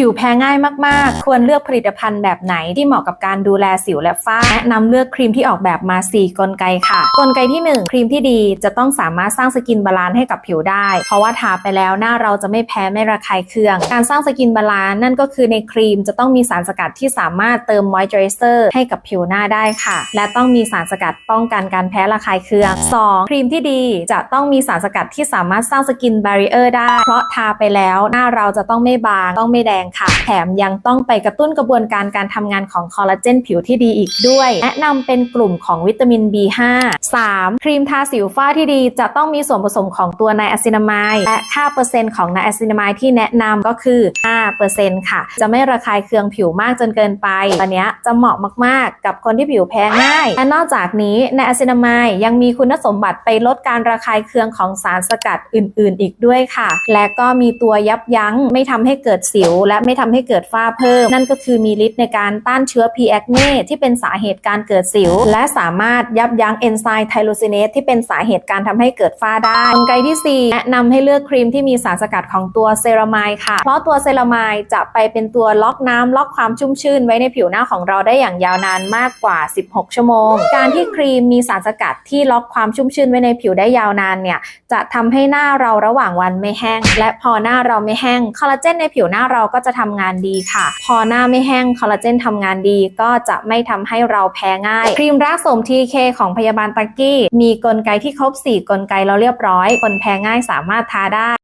ผิวแพ้ง่ายมาก ๆ ควรเลือกผลิตภัณฑ์แบบไหนที่เหมาะกับการดูแลสิวและฝ้า แนะนำเลือกครีมที่ออกแบบมา 4 กลไกค่ะ กลไกที่ 1 ครีมที่ดีจะต้องสามารถสร้างสกินบาลานซ์ให้กับผิวได้ เพราะว่าทาไปแล้วหน้าเราจะไม่แพ้ไม่ระคายเคือง การสร้างสกินบาลานซ์นั่นก็คือในครีมจะต้องมีสารสกัดที่สามารถเติมมอยเจอไรเซอร์ให้กับผิวหน้าได้ค่ะ และต้องมีสารสกัดป้องกันการแพ้ระคายเคือง 2 ครีมที่ดีจะต้องมีสารสกัดที่สามารถสร้างสกินบารีเออร์ได้ เพราะทาไปแล้วหน้าเราจะต้องไม่บางต้องไม่แดงค่ะ แถมยังต้องไปกระตุ้นกระบวนการการทำงานของคอลลาเจนผิวที่ดีอีกด้วย แนะนำเป็นกลุ่มของวิตามิน B5 3 ครีมทาสิวฝ้าที่ดีจะต้องมีส่วนผสมของตัวไนอะซินามายและค่าเปอร์เซ็นต์ของไนอะซินามายที่แนะนำก็คือ 5%ค่ะ จะไม่ระคายเคืองผิวมากจนเกินไปตัวเนี้ยจะเหมาะมากๆ กับคนที่ผิวแพ้ง่ายและนอกจากนี้ไนอะซินามายยังมีคุณสมบัติไปลดการระคายเคืองของสารสกัดอื่น ๆ อีกด้วยค่ะ และก็มีตัวยับยั้งไม่ทำให้เกิดสิวและไม่ทำให้เกิดฝ้าเพิ่ม นั่นก็คือมีฤทธิ์ในการต้านเชื้อ P. acne ที่เป็นสาเหตุการเกิดสิว และสามารถยับยั้งเอนไซม์ไทโรซินเนสที่เป็นสาเหตุการทำให้เกิดฝ้าได้กลไกที่ 4 แนะนำให้เลือกครีมที่มีสารสกัดของตัวเซรามายค่ะ เพราะตัวเซรามายจะไปเป็นตัวล็อกน้ำล็อกความชุ่มชื่น ไว้ในผิวหน้าของเราได้อย่างยาวนานมากกว่า 16 ชั่วโมง การที่ครีมมีสารสกัดที่ล็อกความชุ่มชื่นไว้ในผิวได้ยาวนานเนี่ยจะทำให้หน้าเราระหว่างวันไม่แห้ง และพอหน้าเราไม่แห้งคอลลาเจนในผิวหน้าเราก็จะทำงานดีค่ะ พอหน้าไม่แห้งคอลลาเจนทำงานดีก็จะไม่ทำให้เราแพ้ง่าย ครีมรักสมทีเคของพยาบาลตักกี้ มีกลไกที่ครบ 4 กลไกเราเรียบร้อย คนแพ้ง่ายสามารถทาได้